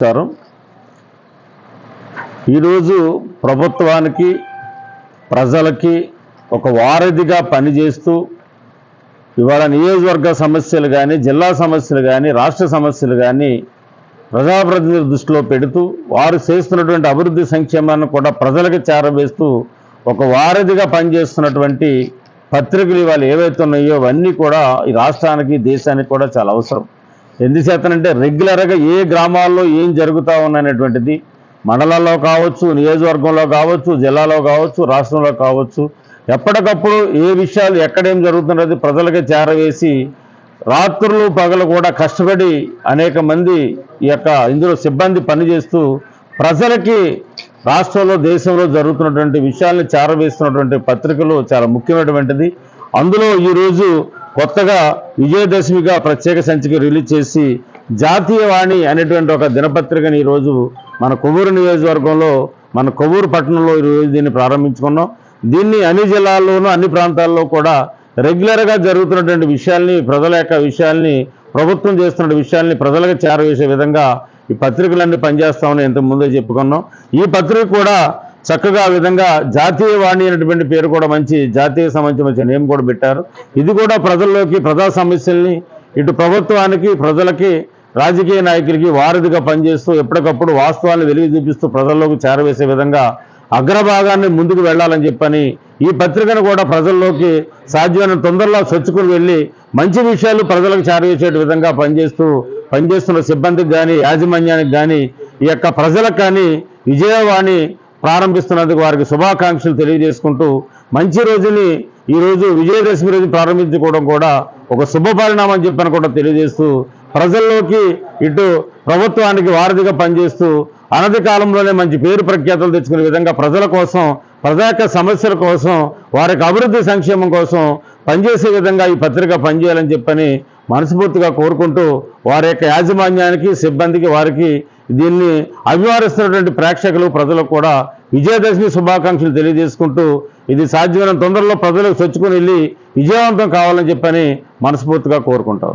నమస్కారం ఈరోజు ప్రభుత్వానికి ప్రజలకి ఒక వారధిగా పనిచేస్తూ ఇవాళ నియోజకవర్గ సమస్యలు కానీ జిల్లా సమస్యలు కానీ రాష్ట్ర సమస్యలు కానీ ప్రజాప్రతినిధుల దృష్టిలో పెడుతూ వారు చేస్తున్నటువంటి అభివృద్ధి సంక్షేమాన్ని కూడా ప్రజలకు చేరవేస్తూ ఒక వారధిగా పనిచేస్తున్నటువంటి పత్రికలు ఇవాళ ఏవైతే ఉన్నాయో అవన్నీ కూడా ఈ రాష్ట్రానికి దేశానికి కూడా చాలా అవసరం. ఎందుచేతనంటే రెగ్యులర్గా ఏ గ్రామాల్లో ఏం జరుగుతూ ఉన్నటువంటిది మండలాల్లో కావచ్చు నియోజకవర్గంలో కావచ్చు జిల్లాలో కావచ్చు రాష్ట్రంలో కావచ్చు ఎప్పటికప్పుడు ఏ విషయాలు ఎక్కడేం జరుగుతున్నది ప్రజలకి చేరవేసి రాత్రులు పగలు కూడా కష్టపడి అనేక మంది ఈ యొక్క ఇందులో సిబ్బంది పనిచేస్తూ ప్రజలకి రాష్ట్రంలో దేశంలో జరుగుతున్నటువంటి విషయాలను చేరవేస్తున్నటువంటి పత్రికలు చాలా ముఖ్యమైనటువంటిది. అందులో ఈరోజు కొత్తగా విజయదశమిగా ప్రత్యేక సంచిక రిలీజ్ చేసి జాతీయవాణి అనేటువంటి ఒక దినపత్రికని ఈరోజు మన కొవ్వూరు నియోజకవర్గంలో మన కొవ్వూరు పట్టణంలో ఈరోజు దీన్ని ప్రారంభించుకున్నాం. దీన్ని అన్ని జిల్లాల్లోనూ అన్ని ప్రాంతాల్లో కూడా రెగ్యులర్గా జరుగుతున్నటువంటి విషయాల్ని ప్రజల యొక్క విషయాల్ని ప్రభుత్వం చేస్తున్న విషయాల్ని ప్రజలకు చేరవేసే విధంగా ఈ పత్రికలన్నీ పనిచేస్తామని ఇంతకు ముందే చెప్పుకున్నాం. ఈ పత్రిక కూడా చక్కగా ఆ విధంగా జాతీయ వాణి అనేటువంటి పేరు కూడా మంచి జాతీయ సంబంధించిన నేమ్ కూడా పెట్టారు. ఇది కూడా ప్రజల్లోకి ప్రజా సమస్యల్ని ఇటు ప్రభుత్వానికి ప్రజలకి రాజకీయ నాయకులకి వారధిగా పనిచేస్తూ ఎప్పటికప్పుడు వాస్తవాన్ని వెలుగు చూపిస్తూ ప్రజల్లోకి చేరవేసే విధంగా అగ్రభాగాన్ని ముందుకు వెళ్ళాలని చెప్పని ఈ పత్రికను కూడా ప్రజల్లోకి సాధ్యమైన తొందరలో చొచ్చుకుని వెళ్ళి మంచి విషయాలు ప్రజలకు చేరవేసే విధంగా పనిచేస్తూ పనిచేస్తున్న సిబ్బందికి కానీ యాజమాన్యానికి కానీ ఈ యొక్క ప్రజలకు కానీ విజయవాణి ప్రారంభిస్తున్నందుకు వారికి శుభాకాంక్షలు తెలియజేసుకుంటూ మంచి రోజుని ఈ రోజు విజయదశమి రోజు ప్రారంభించుకోవడం కూడా ఒక శుభ పరిణామం చెప్పని కూడా తెలియజేస్తూ ప్రజల్లోకి ఇటు ప్రభుత్వానికి వారధిగా పనిచేస్తూ అనతి కాలంలోనే మంచి పేరు ప్రఖ్యాతలు తెచ్చుకునే విధంగా ప్రజల కోసం ప్రజా యొక్క సమస్యల కోసం వారి యొక్క అభివృద్ధి సంక్షేమం కోసం పనిచేసే విధంగా ఈ పత్రిక పనిచేయాలని చెప్పని మనస్ఫూర్తిగా కోరుకుంటూ వారి యొక్క యాజమాన్యానికి సిబ్బందికి వారికి దీన్ని అభిమానిస్తున్నటువంటి ప్రేక్షకులు ప్రజలకు కూడా విజయదశమి శుభాకాంక్షలు తెలియజేసుకుంటూ ఇది సాధ్యమైన తొందరలో ప్రజలకు చొచ్చుకుని వెళ్ళి విజయవంతం కావాలని చెప్పని మనస్ఫూర్తిగా కోరుకుంటా